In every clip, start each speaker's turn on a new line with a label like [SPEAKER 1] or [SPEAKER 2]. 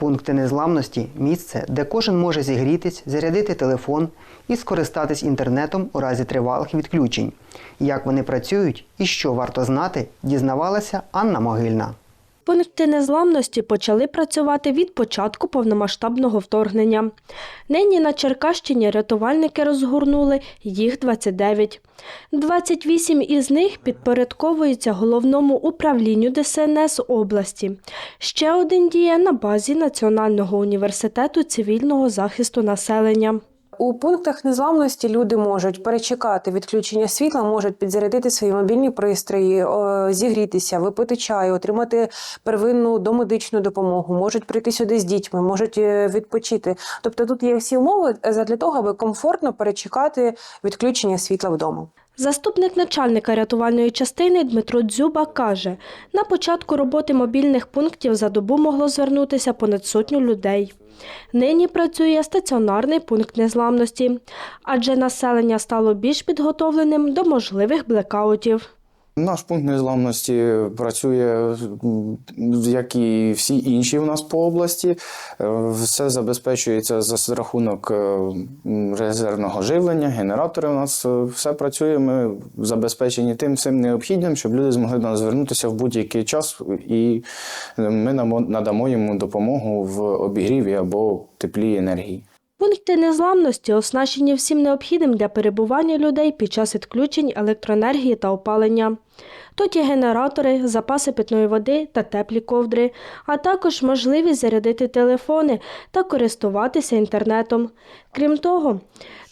[SPEAKER 1] Пункти незламності місце, де кожен може зігрітись, зарядити телефон і скористатись інтернетом у разі тривалих відключень. Як вони працюють і що варто знати, дізнавалася Анна Могильна.
[SPEAKER 2] Пункти незламності почали працювати від початку повномасштабного вторгнення. Нині на Черкащині рятувальники розгорнули їх 29. 28 із них підпорядковуються головному управлінню ДСНС області. Ще один діє на базі Національного університету цивільного захисту населення.
[SPEAKER 3] У пунктах незламності люди можуть перечекати відключення світла, можуть підзарядити свої мобільні пристрої, зігрітися, випити чаю, отримати первинну домедичну допомогу, можуть прийти сюди з дітьми, можуть е, відпочити. Тобто тут є всі умови для того, аби комфортно перечекати відключення світла вдома.
[SPEAKER 2] Заступник начальника рятувальної частини Дмитро Дзюба каже, на початку роботи мобільних пунктів за добу могло звернутися понад сотню людей. Нині працює стаціонарний пункт незламності, адже населення стало більш підготовленим до можливих блекаутів.
[SPEAKER 4] Наш пункт незламності працює, як і всі інші у нас по області. Е, Все забезпечується за рахунок е, резервного живлення, генератори у нас е, все працює. Ми забезпечені тим всім необхідним, щоб люди змогли до нас звернутися в будь-який час, і ми надамо йому допомогу в обігріві або теплі енергії.
[SPEAKER 2] Пункти незламності оснащені всім необхідним для перебування людей під час відключень електроенергії та опалення. Тут є генератори, запаси питної води та теплі ковдри, а також можливість зарядити телефони та користуватися інтернетом. Крім того,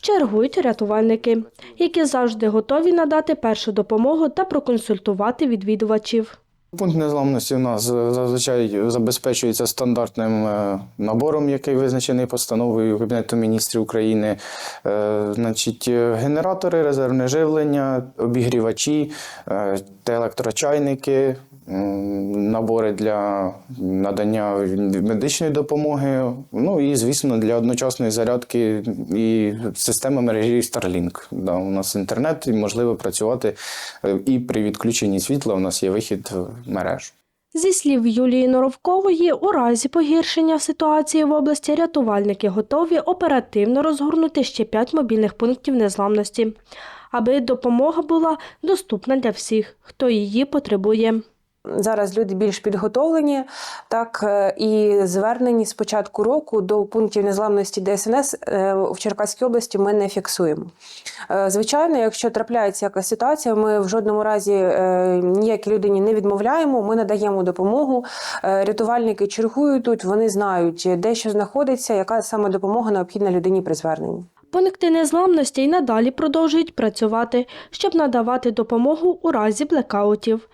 [SPEAKER 2] чергують рятувальники, які завжди готові надати першу допомогу та проконсультувати відвідувачів.
[SPEAKER 4] Пункт незламності у нас е, зазвичай забезпечується стандартним е, набором, який визначений постановою Кабінету міністрів України. Е, Значить, генератори, резервне живлення, обігрівачі, електрочайники, набори для надання медичної допомоги. Ну і, звісно, для одночасної зарядки і система мережі Starlink. Да, у нас інтернет і можливо працювати е, і при відключенні світла. У нас є вихід в мережу.
[SPEAKER 2] Зі слів Юлії Норовкової, у разі погіршення ситуації в області рятувальники готові оперативно розгорнути ще п'ять мобільних пунктів незламності, аби допомога була доступна для всіх, хто її потребує.
[SPEAKER 3] Зараз люди більш підготовлені, так е, і звернені з початку року до пунктів незламності ДСНС е, в Черкаській області ми не фіксуємо. Е, Звичайно, якщо трапляється якась ситуація, ми в жодному разі ніякій людині не відмовляємо. Ми надаємо допомогу. Рятувальники чергують тут, вони знають, де що знаходиться, яка саме допомога необхідна людині при зверненні.
[SPEAKER 2] Пункти незламності й надалі продовжують працювати, щоб надавати допомогу у разі блекаутів.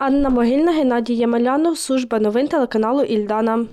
[SPEAKER 2] Анна Могильна, Геннадій Ямелянов, служба новин телеканалу Ільдана.